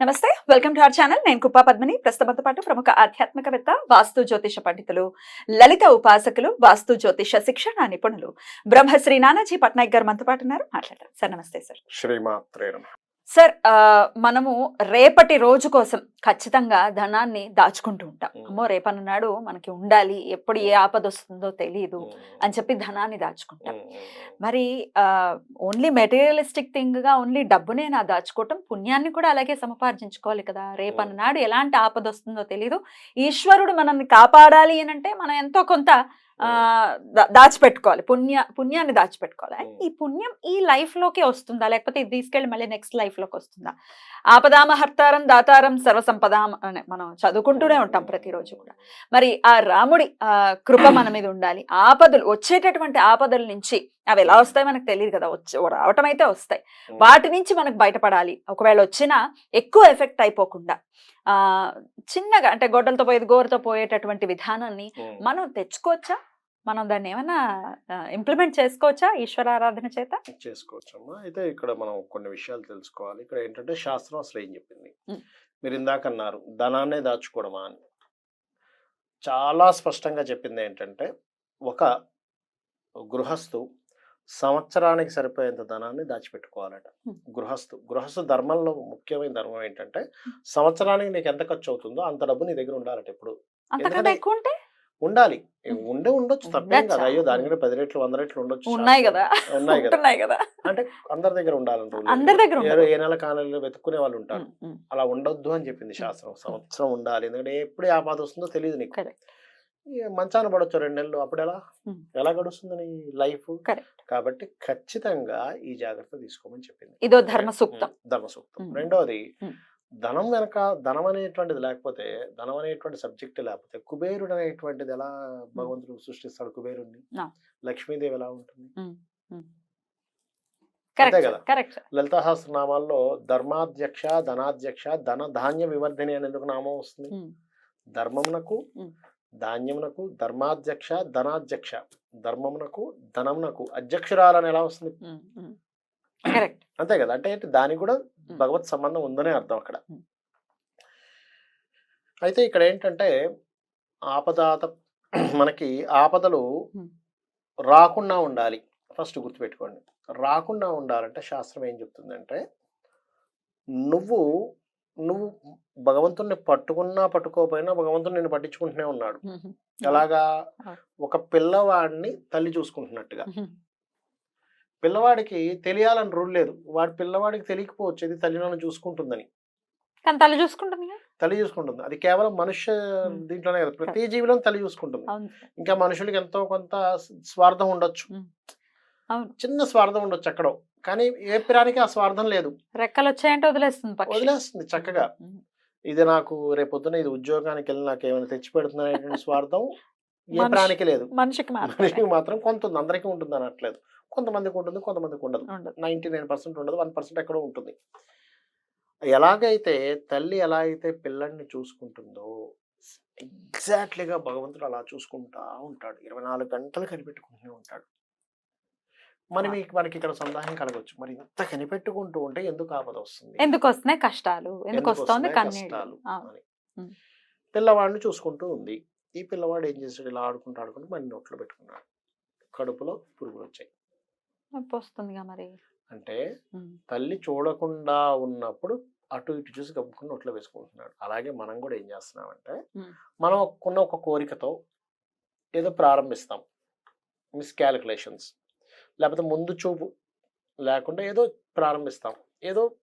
నమస్తే welcome to our channel. నేను కుప్పా పద్మిని. ప్రస్తుతంతో పాటు ప్రముఖ ఆధ్యాత్మికవేత్త వాస్తు జ్యోతిష పండితులు లలిత ఉపాసకులు వాస్తు జ్యోతిష శిక్షణ నిపుణులు బ్రహ్మశ్రీ నానాజీ పట్నాయక్ గారు మనతో పాటు ఉన్నారు. మాట్లాడతారు సార్ నమస్తే సార్. శ్రీమాత్రే సార్ మనము రేపటి రోజు కోసం ఖచ్చితంగా ధనాన్ని దాచుకుంటూ ఉంటాం. అమ్మో రేపన్నాడు మనకి ఉండాలి ఎప్పుడు ఏ ఆపద వస్తుందో తెలియదు అని చెప్పి ధనాన్ని దాచుకుంటాం. మరి ఓన్లీ మెటీరియలిస్టిక్ థింగ్గా ఓన్లీ డబ్బునే నా దాచుకోవటం పుణ్యాన్ని కూడా అలాగే సముపార్జించుకోవాలి కదా. రేపన్నాడు ఎలాంటి ఆపద వస్తుందో తెలియదు ఈశ్వరుడు మనల్ని కాపాడాలి అని అంటే మనం ఎంతో కొంత దాచిపెట్టుకోవాలి. పుణ్య పుణ్యాన్ని దాచిపెట్టుకోవాలి. అండ్ ఈ పుణ్యం ఈ లైఫ్ లోకే వస్తుందా? లేకపోతే ఇది తీసుకెళ్ళి మళ్ళీ నెక్స్ట్ లైఫ్లోకి వస్తుందా? ఆపదామ హర్తారం దాతారం సర్వసంపదాం అని మనం చదువుకుంటూనే ఉంటాం ప్రతిరోజు కూడా. మరి ఆ రాముడి కృప మన మీద ఉండాలి. ఆపదలు వచ్చేటటువంటి ఆపదల నుంచి అవి ఎలా వస్తాయి మనకు తెలియదు కదా. వచ్చి రావటం అయితే వస్తాయి. వాటి నుంచి మనకు బయటపడాలి. ఒకవేళ వచ్చినా ఎక్కువ ఎఫెక్ట్ అయిపోకుండా ఆ చిన్నగా అంటే గొడ్డలతో పోయేది గోరతో పోయేటటువంటి విధానాన్ని మనం తెచ్చుకోవచ్చా? మనం దాన్ని ఏమైనా ఇంప్లిమెంట్ చేసుకోవచ్చా ఈశ్వరారాధన చేత? చేసుకోవచ్చమ్మా. అయితే ఇక్కడ మనం కొన్ని విషయాలు తెలుసుకోవాలి. ఇక్కడ ఏంటంటే శాస్త్రం అసలు ఏం చెప్పింది. మీరు ఇందాక అన్నారు ధనాన్నే దాచుకోవడమా అని. చాలా స్పష్టంగా చెప్పింది ఏంటంటే ఒక గృహస్థు సంవత్సరానికి సరిపోయేంత ధనాన్ని దాచిపెట్టుకోవాలట. గృహస్థు గృహస్థు ధర్మంలో ముఖ్యమైన ధర్మం ఏంటంటే సంవత్సరానికి నీకు ఎంత ఖర్చు అవుతుందో అంత డబ్బు నీ దగ్గర ఉండాలట ఎప్పుడు. ఉండాలి. ఉండే ఉండొచ్చు తప్పేం కదా? అయ్యో దానికంటే పది రెట్లు వంద రెట్లు ఉండొచ్చు ఉన్నాయి. కదా. ఉన్నాయి కదా. అంటే అందరి దగ్గర లేదు. అందరి దగ్గర ఏ- నెల కానెలలో వెతుక్కునే వాళ్ళు ఉంటారు. అలా ఉండొద్దు అని చెప్పింది శాస్త్రం. సంవత్సరం ఉండాలి. ఎందుకంటే ఎప్పుడు ఆపద వస్తుందో తెలియదు నీకు. మంచాన పడొచ్చు రెండు నెలలు. అప్పుడు ఎలా. ఎలా గడుస్తుంది నీ లైఫ్. కాబట్టి ఖచ్చితంగా ఈ జాగ్రత్త తీసుకోమని చెప్పింది. ఇదో ధర్మ సూక్తం ధర్మ సూక్తం. రెండోది. ధనం వెనక ధనం అనేటువంటిది లేకపోతే ధనం అనేటువంటి సబ్జెక్ట్ లేకపోతే కుబేరుడు అనేటువంటిది ఎలా భగవంతుడు సృష్టిస్తాడు కుబేరుణ్ణి? ఆ. లక్ష్మీదేవి ఎలా ఉంటుంది? కరెక్ట్ కదా. లలిత సహస్రనామాల్లో ధర్మాధ్యక్ష ధనాధ్యక్ష ధన ధాన్య వివర్ధిని అని ఎందుకు నామం వస్తుంది? ధర్మమునకు. ధాన్యమునకు ధర్మాధ్యక్ష ధనాధ్యక్ష. ధర్మమునకు ధనమునకు అధ్యక్షురాలని ఎలా వస్తుంది? కరెక్ట్. అంతే కదా! అంటే దానికి కూడా. భగవత్ సంబంధం ఉందనే అర్థం అక్కడ. అయితే ఇక్కడ ఏంటంటే ఆపదాత మనకి ఆపదలు. రాకుండా ఉండాలి. ఫస్ట్ గుర్తుపెట్టుకోండి. రాకుండా ఉండాలంటే శాస్త్రం ఏం చెప్తుందంటే నువ్వు నువ్వు భగవంతుడిని పట్టుకున్నా పట్టుకోకపోయినా భగవంతుడు నిన్ను పట్టించుకుంటూనే ఉన్నాడు. ఎలాగా ఆ. ఒక పిల్లవాడిని తల్లి చూసుకుంటున్నట్టుగా. పిల్లవాడికి తెలియాలని రూల్ లేదు. వాడి పిల్లవాడికి తెలియకపోవచ్చు ఇది తల్లి నన్ను చూసుకుంటుందని. కానీ తల్లి చూసుకుంటుంది తల్లి చూసుకుంటుంది. అది కేవలం మనుష్య. దీంట్లోనే కదా. ప్రతి జీవిలో తల్లి చూసుకుంటుంది. ఇంకా మనుషులకి ఎంతో కొంత స్వార్థం ఉండొచ్చు. చిన్న స్వార్థం ఉండొచ్చు ఎక్కడో. కానీ ఏ పిరానికి ఆ స్వార్థం లేదు. రెక్కలు వచ్చాయంటే వదిలేస్తుంది వదిలేస్తుంది చక్కగా. ఇది నాకు రేపొద్దున ఇది ఉద్యోగానికి వెళ్ళి నాకు ఏమైనా తెచ్చి పెడుతున్నటువంటి స్వార్థం ఏ ప్రాణికి లేదు. మనిషికి మనిషికి మాత్రం కొంత ఉంది అందరికీ ఉంటుంది అనట్లేదు. కొంతమందికి ఉంటుంది కొంతమందికి ఉండదు. ఉండదు. నైంటీ నైన్ పర్సెంట్ ఉండదు వన్ పర్సెంట్ ఎక్కడో ఉంటుంది. ఎలాగైతే తల్లి ఎలా అయితే పిల్లల్ని చూసుకుంటుందో ఎగ్జాక్ట్లీగా భగవంతుడు అలా చూసుకుంటా ఉంటాడు. ఇరవై నాలుగు గంటలు కనిపెట్టుకుంటూనే ఉంటాడు. మరి మీకు మనకి ఇక్కడ సందేహం కలగవచ్చు మరి ఇంత కనిపెట్టుకుంటూ ఉంటే ఎందుకు ఆపద వస్తుంది? ఎందుకు వస్తున్నాయి కష్టాలు ఎందుకు వస్తోంది కష్టాలు. పిల్లవాడిని చూసుకుంటూ ఉంది. ఈ పిల్లవాడు ఏం చేశాడు ఇలా ఆడుకుంటూ ఆడుకుంటూ మరి నోట్లో పెట్టుకున్నాడు. కడుపులో పురుగులు వచ్చాయి. వస్తుందిగా మరి. అంటే. తల్లి చూడకుండా ఉన్నప్పుడు అటు ఇటు చూసి గమ్ముకుని నోట్లో వేసుకుంటున్నాడు. అలాగే మనం కూడా ఏం చేస్తున్నామంటే. మనం ఉన్న ఒక కోరికతో ఏదో ప్రారంభిస్తాం. మిస్ క్యాలిక్యులేషన్స్ లేకపోతే ముందు చూపు లేకుండా ఏదో ప్రారంభిస్తాం. ఏదో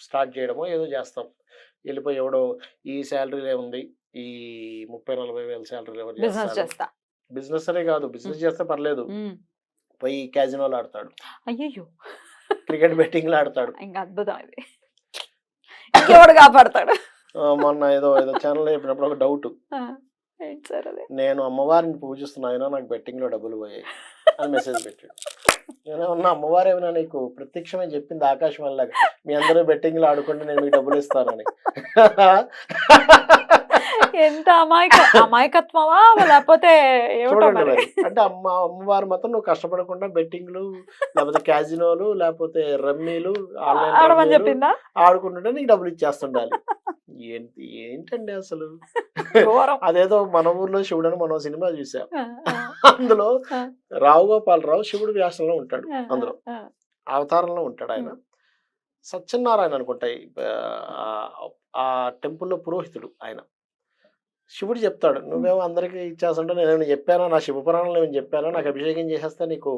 స్టార్ట్ చేయడమో ఏదో చేస్తాం. వెళ్ళిపోయి ఎవడో ఈ శాలరీలే ఉంది ఈ ముప్పై నలభై వేల శాలరీ ఎవరు బిజినెస్ అనే కాదు బిజినెస్ చేస్తే పర్లేదు. పోయి క్యాజినోలు ఆడతాడు అయ్యయ్యో. క్రికెట్ బెట్టింగ్లు ఆడతాడు. ఇంకా అద్భుతం ఇది. కాపాడతాడు? మొన్న ఏదో ఏదో ఛానల్ చెప్పినప్పుడు ఒక డౌట్. నేను అమ్మవారిని పూజిస్తున్నా అయినా నాకు బెట్టింగ్లో డబ్బులు పోయాయి అని మెసేజ్ పెట్టాడు. నేను ఉన్న అమ్మవారు ఏమైనా నీకు ప్రత్యక్షమే చెప్పింది ఆకాశం వల్ల మీ అందరూ బెట్టింగ్లో ఆడుకుంటే నేను మీకు డబ్బులు ఇస్తానని. ఎంత అమాయక అమాయకత్వమా? లేకపోతే అంటే అమ్మ అమ్మవారు మాత్రం నువ్వు కష్టపడకుండా బెట్టింగ్లు లేకపోతే క్యాజినోలు లేకపోతే రమ్మీలు ఆడమని చెప్పిందా? ఆడుకుంటుంటే నీకు డబ్బులు ఇచ్చేస్తుండాలి. ఏంటి ఏంటండి అసలు? అదేదో మన ఊర్లో శివుడు అని మనం సినిమా చూసాం. అందులో. రావు గోపాలరావు శివుడు వ్యాసంలో ఉంటాడు అందులో. అవతారంలో ఉంటాడు ఆయన. సత్యనారాయణ అనుకుంటా ఈ, ఆ- ఆ టెంపుల్లో పురోహితుడు ఆయన. శివుడు చెప్తాడు నువ్వేమో అందరికీ ఇచ్చేస్తుంటే నేను చెప్పానా? నా శివపురాణంలో నేను చెప్పానా? నాకు అభిషేకం చేసేస్తే నీకు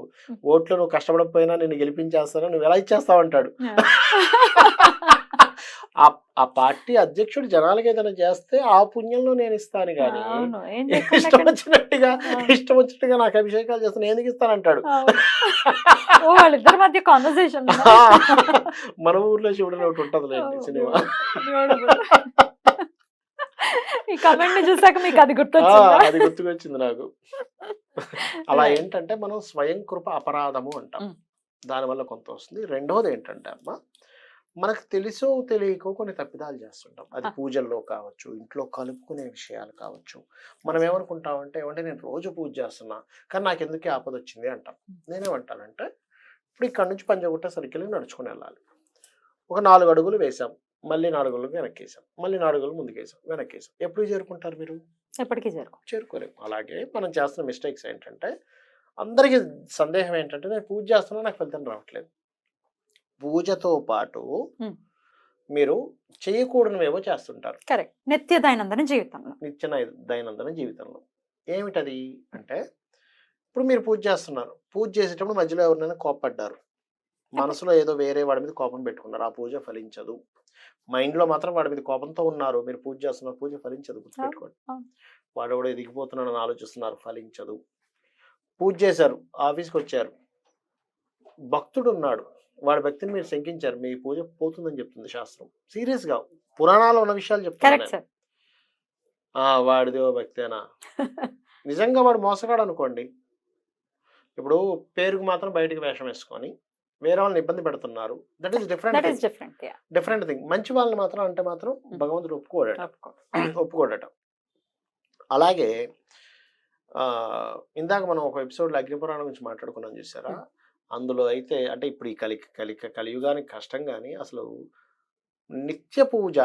ఓట్లు నువ్వు కష్టపడకపోయినా నేను గెలిపించేస్తాను? నువ్వు ఎలా ఇచ్చేస్తావు? అంటాడు. ఆ. పార్టీ అధ్యక్షుడు జనాలకి ఏదైనా చేస్తే ఆ పుణ్యంలో నేను ఇస్తాను కానీ ఇష్టం వచ్చినట్టుగా. ఇష్టం వచ్చినట్టుగా నాకు అభిషేకాలు చేస్తాను నేను ఎందుకు ఇస్తానంటాడు వాళ్ళిద్దరి మధ్య కాన్వర్సేషన్ మన ఊర్లో శివుడు ఒకటి ఉంటది సినిమా. ఈ కమెంట్ చూసాక మీకు అది గుర్తొచ్చిందా? అది గుర్తుకొచ్చింది నాకు. అలా. ఏంటంటే మనం స్వయం కృప అపరాధము అంటాం. దానివల్ల కొంత వస్తుంది. రెండోది ఏంటంటే అమ్మ మనకు తెలుసో తెలియకో కొన్ని తప్పిదాలు చేస్తుంటాం. అది. పూజల్లో కావచ్చు ఇంట్లో కలుపుకునే విషయాలు కావచ్చు. మనం ఏమనుకుంటామంటే ఏమంటే నేను రోజు పూజ చేస్తున్నా కానీ నాకు ఎందుకు ఆపద వచ్చింది? అంటాం. నేనేమంటానంటే ఇప్పుడు ఇక్కడ నుంచి పంజగుట్ట సర్కిల్ నడుచుకుని వెళ్ళాలి. ఒక నాలుగు అడుగులు వేసాం మళ్ళీ నాలుగు అడుగులు వెనక్కేసాం. మళ్ళీ నాలుగు అడుగులు ముందుకేసాం. వెనక్కేసాం. ఎప్పుడు చేరుకుంటారు మీరు? ఎప్పటికీ జరుగు చేరుకోలేము అలాగే మనం చేస్తున్న మిస్టేక్స్ ఏంటంటే అందరికీ సందేహం ఏంటంటే నేను పూజ చేస్తున్నా నాకు ఫలితం రావట్లేదు. పూజతో పాటు. మీరు చేయకూడనివేవో చేస్తుంటారు. కరెక్ట్. నిత్య దైనందిన జీవితంలో. నిత్య దైనందిన జీవితంలో. ఏమిటది? అంటే ఇప్పుడు మీరు పూజ చేస్తున్నారు. పూజ చేసేటప్పుడు మధ్యలో ఎవరినైనా కోపడ్డారు మనసులో ఏదో వేరే వాడి మీద కోపం పెట్టుకున్నారు. ఆ పూజ ఫలించదు. మైండ్లో మాత్రం వాడి మీద కోపంతో ఉన్నారు. మీరు పూజ చేస్తున్నారు. పూజ ఫలించదు గుర్తుపెట్టుకోండి. వాడు కూడా ఎదిగిపోతున్నాడని ఆలోచిస్తున్నారు. ఫలించదు. పూజ చేశారు. ఆఫీస్కి వచ్చారు. భక్తుడు ఉన్నాడు. వాడి భక్తిని మీరు శంకించారు. మీ పూజ పోతుందని చెప్తుంది శాస్త్రం. సీరియస్గా పురాణాల్లో ఉన్న విషయాలు చెప్తాను కరెక్ట్ సార్. ఆ! వాడిదో భక్తేనా నిజంగా వాడు మోసగాడు అనుకోండి ఇప్పుడు పేరుకు మాత్రం బయటికి వేషం వేసుకొని వేరే వాళ్ళని ఇబ్బంది పెడుతున్నారు. That is different different thing మంచి వాళ్ళని మాత్రం అంటే మాత్రం భగవంతుడు ఒప్పుకోడట. ఒప్పుకోడట. అలాగే ఇందాక మనం ఒక ఎపిసోడ్లో అగ్నిపురాణం గురించి మాట్లాడుకున్నాం చూసారా? అందులో అయితే అంటే ఇప్పుడు ఈ కలి కలి కలియుగానికి కష్టం కానీ అసలు నిత్య పూజ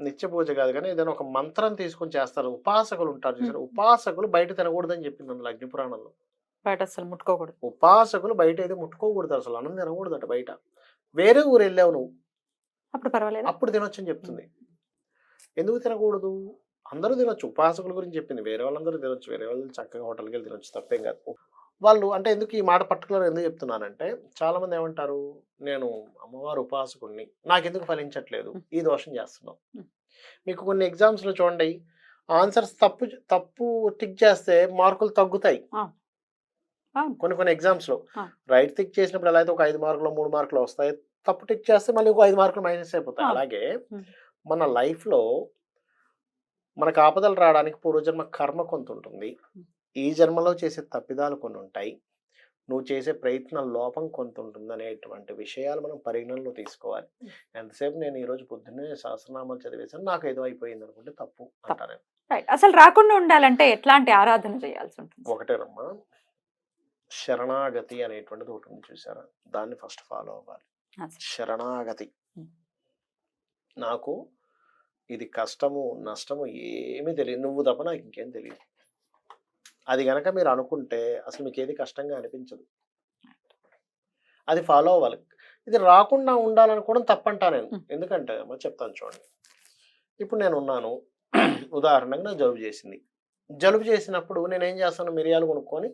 నిత్య పూజ కాదు కానీ ఏదైనా ఒక మంత్రం తీసుకొని చేస్తారు. ఉపాసకులు ఉంటారు చూసారు? Hmm. ఉపాసకులు బయట తినకూడదని చెప్పింది అందులో అగ్నిపురాణంలో. బయట అసలు ముట్టుకోకూడదు. ఉపాసకులు బయట అయితే ముట్టుకోకూడదు అసలు అన్నం తినకూడదట బయట. వేరే ఊరు వెళ్ళావు నువ్వు. అప్పుడు పర్వాలేదు? అప్పుడు తినొచ్చు అని చెప్తుంది ఎందుకు తినకూడదు? అందరూ తినొచ్చు ఉపాసకుల గురించి చెప్పింది. వేరే వాళ్ళందరూ తినొచ్చు వేరే వాళ్ళు చక్కగా హోటల్కి వెళ్ళి తినొచ్చు తప్పేం కాదు. వాళ్ళు అంటే ఎందుకు ఈ మాట పర్టికులర్ ఎందుకు చెప్తున్నానంటే చాలా మంది ఏమంటారు నేను అమ్మవారు ఉపాసకుడిని నాకు ఎందుకు ఫలించట్లేదు ఈ దోషం చేస్తున్నాం. మీకు కొన్ని exams లో చూడండి ఆన్సర్స్ తప్పు తప్పు టిక్ చేస్తే మార్కులు తగ్గుతాయి. కొన్ని కొన్ని exams లో ఆ. రైట్ టిక్ చేసినప్పుడు ఎలా అయితే ఒక ఐదు మార్కులు మూడు మార్కులు వస్తాయి తప్పు టిక్ చేస్తే మళ్ళీ ఒక ఐదు మార్కులు మైనస్ అయిపోతాయి. అలాగే. మన life లో మనకు ఆపదలు రావడానికి పూర్వజన్మ కర్మ కొంత ఉంటుంది. ఈ జన్మలో చేసే తప్పిదాలు కొన్ని ఉంటాయి. నువ్వు చేసే ప్రయత్న లోపం కొంత ఉంటుంది అనేటువంటి విషయాలు మనం పరిగణనలో తీసుకోవాలి. ఎంతసేపు నేను ఈ రోజు పొద్దున్నే సహస్రనామాలు చదివేశాను నాకు ఏదో అయిపోయింది అనుకుంటే తప్పు అంటారు అసలు రాకుండా ఉండాలంటే ఎట్లాంటి ఆరాధన చేయాల్సి ఉంటుంది? ఒకటేనమ్మా. శరణాగతి అనేటువంటిది ఒకటి ఉంది చూసారా? దాన్ని ఫస్ట్ ఫాలో అవ్వాలి. శరణాగతి. నాకు ఇది కష్టము నష్టము ఏమీ తెలియదు. నువ్వు తప్ప నాకు ఇంకేం తెలియదు. అది గనక మీరు అనుకుంటే అసలు మీకు ఏది కష్టంగా అనిపించదు. అది ఫాలో అవ్వాలి. ఇది రాకుండా ఉండాలనుకోవడం తప్పంటా నేను. ఎందుకంటే అమ్మ చెప్తాను చూడండి. ఇప్పుడు నేను ఉన్నాను. ఉదాహరణకు నాకు జలుబు చేసింది. జలుబు చేసినప్పుడు నేను ఏం చేస్తాను? మిరియాలు కొనుక్కొని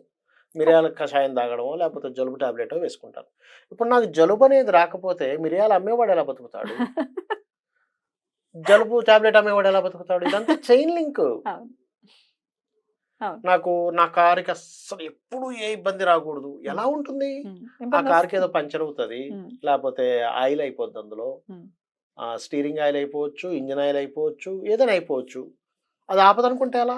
మిరియాల కషాయం తాగడమో లేకపోతే జలుబు టాబ్లెట్ వేసుకుంటాను ఇప్పుడు నాకు జలుబు అనేది రాకపోతే మిరియాలు అమ్మేవాడు ఎలా బతుకుతాడు? జలుబు టాబ్లెట్ అమ్మేవాడు ఎలా బతుకుతాడు? ఇదంతా చైన్ లింక్. నాకు నా కారుకి అస్సలు ఎప్పుడు ఏ ఇబ్బంది రాకూడదు. ఎలా ఉంటుంది? ఆ కార్కి ఏదో. పంచర్ అవుతుంది లేకపోతే ఆయిల్ అయిపోద్ది అందులో. స్టీరింగ్ ఆయిల్ అయిపోవచ్చు ఇంజిన్ ఆయిల్ అయిపోవచ్చు ఏదైనా అయిపోవచ్చు. అది ఆపదనుకుంటే ఎలా.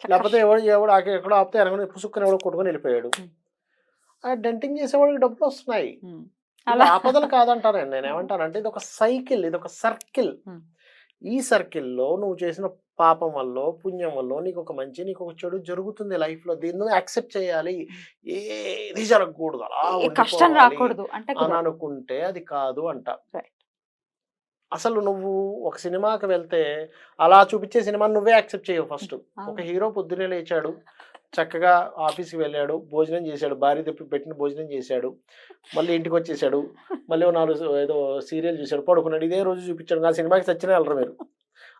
లేకపోతే ఎవడు ఎవడు ఎక్కడో ఆపితే వెనక పుసుక్కుని ఎవడో కొట్టుకొని వెళ్ళిపోయాడు. ఆ డెంటింగ్ చేసేవాడికి డబ్బులు వస్తున్నాయి అలా ఆపదలు కాదంటానండి నేను ఏమంటానంటే ఇది ఒక సైకిల్ ఇది ఒక సర్కిల్. ఈ సర్కిల్లో నువ్వు చేసిన పాపం వల్ల పుణ్యం వల్ల నీకు ఒక మంచి నీకు ఒక చెడు జరుగుతుంది లైఫ్లో దీన్ని యాక్సెప్ట్ చేయాలి. ఏది జరగకూడదు. అలా కష్టం రాకూడదు. అంటే అని అనుకుంటే అది కాదు అంట. అసలు నువ్వు ఒక సినిమాకి వెళ్తే అలా చూపించే సినిమాని నువ్వే యాక్సెప్ట్ చేయవు ఫస్ట్. ఒక హీరో పొద్దునే లేచాడు చక్కగా ఆఫీస్కి వెళ్ళాడు భోజనం చేశాడు భార్య తెప్పి పెట్టిన భోజనం చేశాడు మళ్ళీ ఇంటికి వచ్చేసాడు మళ్ళీ నాలుగు ఏదో సీరియల్ చూశాడు పడుకున్నాడు ఇదే రోజు చూపించాడు ఆ సినిమాకి సచ్చిన వెళ్ళరు మీరు.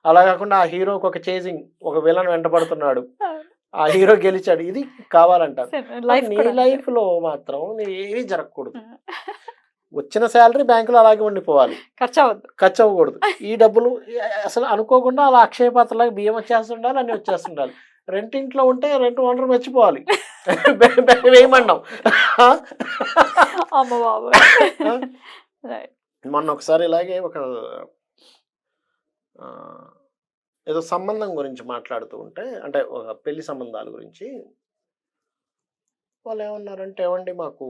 అలా కాకుండా ఆ హీరోకి ఒక చేజింగ్ ఒక విలన్ వెంటబడుతున్నాడు ఆ హీరో గెలిచాడు ఇది కావాలంటారు. లైఫ్ నీ లైఫ్లో మాత్రం నీ ఏమీ జరగకూడదు. వచ్చిన శాలరీ బ్యాంకులో అలాగే ఉండిపోవాలి. ఖర్చు అవ్వద్దు ఖర్చు అవ్వకూడదు ఈ డబ్బులు అసలు అనుకోకుండా అలా అక్షయ పాత్రలాగా బియ్యం వచ్చేస్తుండాలి అన్ని వచ్చేస్తుండాలి. రెంట్ ఇంట్లో ఉంటే రెంట్ ఓనర్ మర్చిపోవాలి. వేయమన్నాం అమ్మ బాబు Right. మొన్న ఒకసారి ఇలాగే ఒక ఏదో సంబంధం గురించి మాట్లాడుతూ ఉంటే అంటే ఒక పెళ్ళి సంబంధాల గురించి వాళ్ళు ఏమన్నారంటే ఏమండి మాకు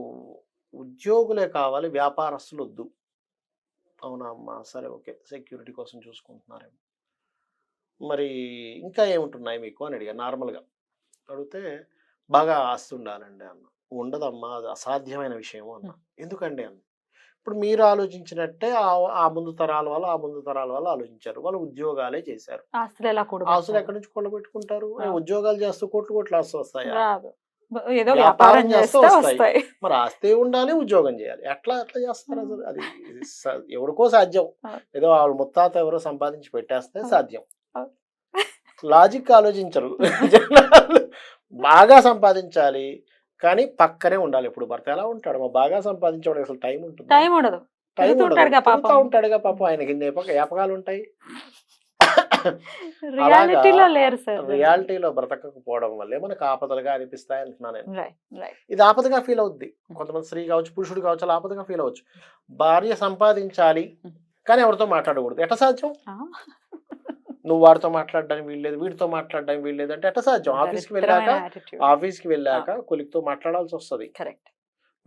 ఉద్యోగులే కావాలి వ్యాపారస్తులు వద్దు అవునా అమ్మా? సరే ఓకే. సెక్యూరిటీ కోసం చూసుకుంటున్నారేమో. మరి ఇంకా ఏముంటున్నాయి మీకు అని అడిగా నార్మల్గా. అడిగితే బాగా ఆస్తి ఉండాలండి అన్న. ఉండదమ్మా అది అసాధ్యమైన విషయము అన్న. ఎందుకండి అన్న. ఇప్పుడు మీరు ఆలోచించినట్టే ఆ- ముందు తరాల వాళ్ళు ఆ ముందు తరాల వాళ్ళు ఆలోచించారు. వాళ్ళు ఉద్యోగాలే చేశారు. ఆస్తులు ఎక్కడి నుంచి ఆ. ఉద్యోగాలు చేస్తూ కోట్లు కోట్లు ఆస్తు వస్తాయా? ఏదో వ్యాపారం చేస్తే వస్తాయి. మరి ఆస్తి ఉండాలి ఉద్యోగం చేయాలి ఎట్లా ఎట్లా చేస్తారు అసలు అది ఎవరికో సాధ్యం. ఏదో వాళ్ళ ముత్తాత ఎవరో సంపాదించి పెట్టేస్తే. సాధ్యం. లాజిక్ ఆలోచించరు బాగా సంపాదించాలి కానీ పక్కనే ఉండాలి ఇప్పుడు భర్త ఎలా ఉంటాడు మా బాగా సంపాదించేవాడికి అసలు టైం ఉంటుంది టైం ఉండదు టైం. ఉంటాడుగా పాపం. ఉంటాడుగా పాపం ఆయనకి ఏపకాలు ఉంటాయి రియాలిటీలో లేరు సార్ రియాలిటీలో బ్రతకకపోవడం వల్లే మనకు ఆపదలుగా అనిపిస్తాయి అంటున్నాను నేను. ఇది ఆపదగా ఫీల్ అవుద్ది. కొంతమంది స్త్రీ కావచ్చు పురుషుడు కావచ్చు అలా ఆపదగా ఫీల్ అవ్వచ్చు. భార్య సంపాదించాలి కానీ ఎవరితో మాట్లాడకూడదు. ఎట్ట సాధ్యం? నువ్వు వాడితో మాట్లాడడానికి వీల్లేదు వీడితో మాట్లాడడానికి వీల్లేదు అంటే ఎట్ట సాధ్యం? ఆఫీస్కి వెళ్ళాక ఆఫీస్కి వెళ్ళాక కొలిక్తో మాట్లాడాల్సి వస్తుంది. కరెక్ట్.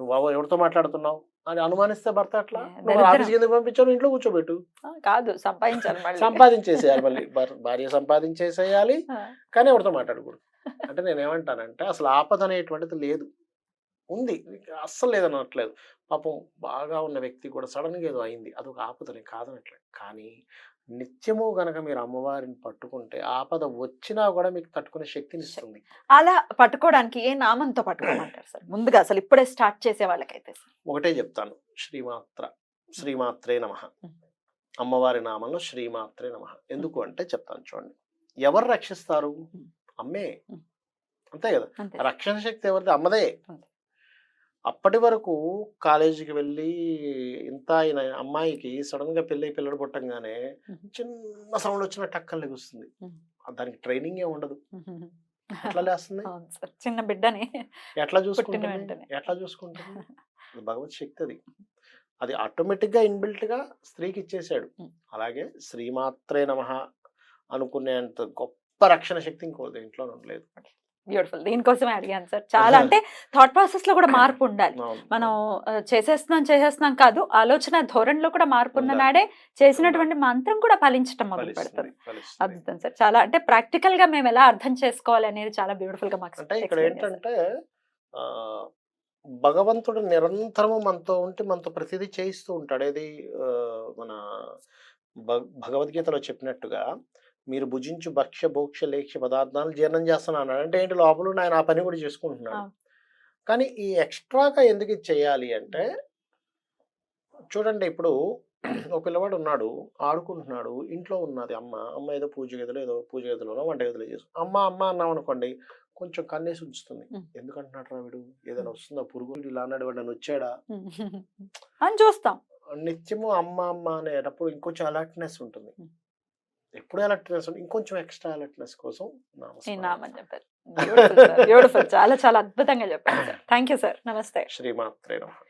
నువ్వు ఎవ- ఎవరితో మాట్లాడుతున్నావు? అని అనుమానిస్తే భర్త అట్లా. ఆఫీస్కి ఎందుకు పంపించావు? ఇంట్లో కూర్చోబెట్టు. కాదు సంపాదించాలి సంపాదించేసేయాలి మళ్ళీ. భర్- భార్య సంపాదించేసేయాలి కానీ ఎవరితో మాట్లాడకూడదు. అంటే నేను ఏమంటానంటే అసలు ఆపద అనేటువంటిది లేదు. ఉంది. అస్సలు లేదనట్లేదు. పాపం బాగా ఉన్న వ్యక్తి కూడా సడన్గా ఏదో అయింది. అదొక ఆపదని కాదనట్లేదు కానీ నిత్యము గనక మీరు అమ్మవారిని పట్టుకుంటే ఆపద వచ్చినా కూడా మీకు తట్టుకునే శక్తిని ఇస్తుంది అలా పట్టుకోవడానికి ఏ నామంతో పట్టుకోమంటారు సార్? ముందుగా అసలు ఇప్పుడే స్టార్ట్ చేసే వాళ్ళకైతే సార్. ఒకటే చెప్తాను. శ్రీమాత్ర శ్రీమాత్రే నమ. అమ్మవారి నామంలో శ్రీమాత్రే నమ. ఎందుకు అంటే చెప్తాను చూడండి. ఎవరు రక్షిస్తారు? అమ్మే. అంతే కదా. రక్షణ శక్తి ఎవరిది? అమ్మదే. అప్పటి వరకు కాలేజీకి వెళ్ళి ఇంత అయిన అమ్మాయికి సడన్గా పెళ్ళి పిల్లడు పుట్టంగానే. చిన్న సౌండ్ వచ్చిన టక్కలు లెగుస్తుంది. దానికి ట్రైనింగ్ ఏ ఉండదు. ఎట్లా లేస్తుంది? చిన్న బిడ్డని ఎట్లా చూసుకుంటుంది. ఎట్లా చూసుకుంటుంది? అది భగవత్ శక్తి అది. అది ఆటోమేటిక్గా ఇన్బిల్ట్గా స్త్రీకి ఇచ్చేసాడు. అలాగే శ్రీమాత్రే నమ అనుకునేంత గొప్ప రక్షణ శక్తి ఇంకో ఇంట్లో ఉండలేదు. బ్యూటిఫుల్ దీనికోసమే అడిగాను సార్ చాలా అంటే థాట్ ప్రాసెస్లో కూడా మార్పు ఉండాలి. మనం చేసేస్తున్నాం చేసేస్తున్నాం కాదు ఆలోచన ధోరణిలో కూడా మార్పు ఉన్న. నాడే చేసినటువంటి మంత్రం కూడా ఫలించటం మొదలు పెడుతుంది. అద్భుతం సార్ చాలా అంటే ప్రాక్టికల్గా మేము ఎలా అర్థం చేసుకోవాలి అనేది చాలా బ్యూటిఫుల్గా మాకు ఇక్కడ. ఏంటంటే భగవంతుడు నిరంతరము మనతో ఉంటే మనతో ప్రతిదీ చేయిస్తూ ఉంటాడు ఏది ఆ, మన భగ- భగవద్గీతలో చెప్పినట్టుగా మీరు భుజించు భక్ష్య భోక్ష లేఖ్య పదార్థాలు జీర్ణం చేస్తాను అన్నాడు అంటే ఏంటి? లోపల ఆయన ఆ పని కూడా చేసుకుంటున్నాడు. కానీ ఈ ఎక్స్ట్రాగా ఎందుకు ఇది చేయాలి అంటే చూడండి ఇప్పుడు ఒక పిల్లవాడు ఉన్నాడు ఆడుకుంటున్నాడు ఇంట్లో ఉన్నది అమ్మ అమ్మ ఏదో పూజ గదిలో ఏదో పూజ గదిలోనో వంట గదిలో చేసు అమ్మ అమ్మ అన్నాం అనుకోండి కొంచెం కన్నేసి ఉంచుతుంది. ఎందుకంటున్నాడు రా వీడు? ఏదైనా వస్తుందా? పురుగు? ఇలా అన్నాడు వాడు నన్ను వచ్చాడా? అని చూస్తాం. నిత్యము అమ్మ అమ్మ అనేటప్పుడు ఇంకొంచెం అలర్ట్నెస్ ఉంటుంది. ఎప్పుడు అలర్ట్నెస్ ఇంకొంచెం ఎక్స్ట్రా అలర్ట్నెస్ కోసం. నామని చెప్పారు చాలా చాలా అద్భుతంగా చెప్పారు సార్. Thank you sir. నమస్తే. శ్రీమాత్రే నమః.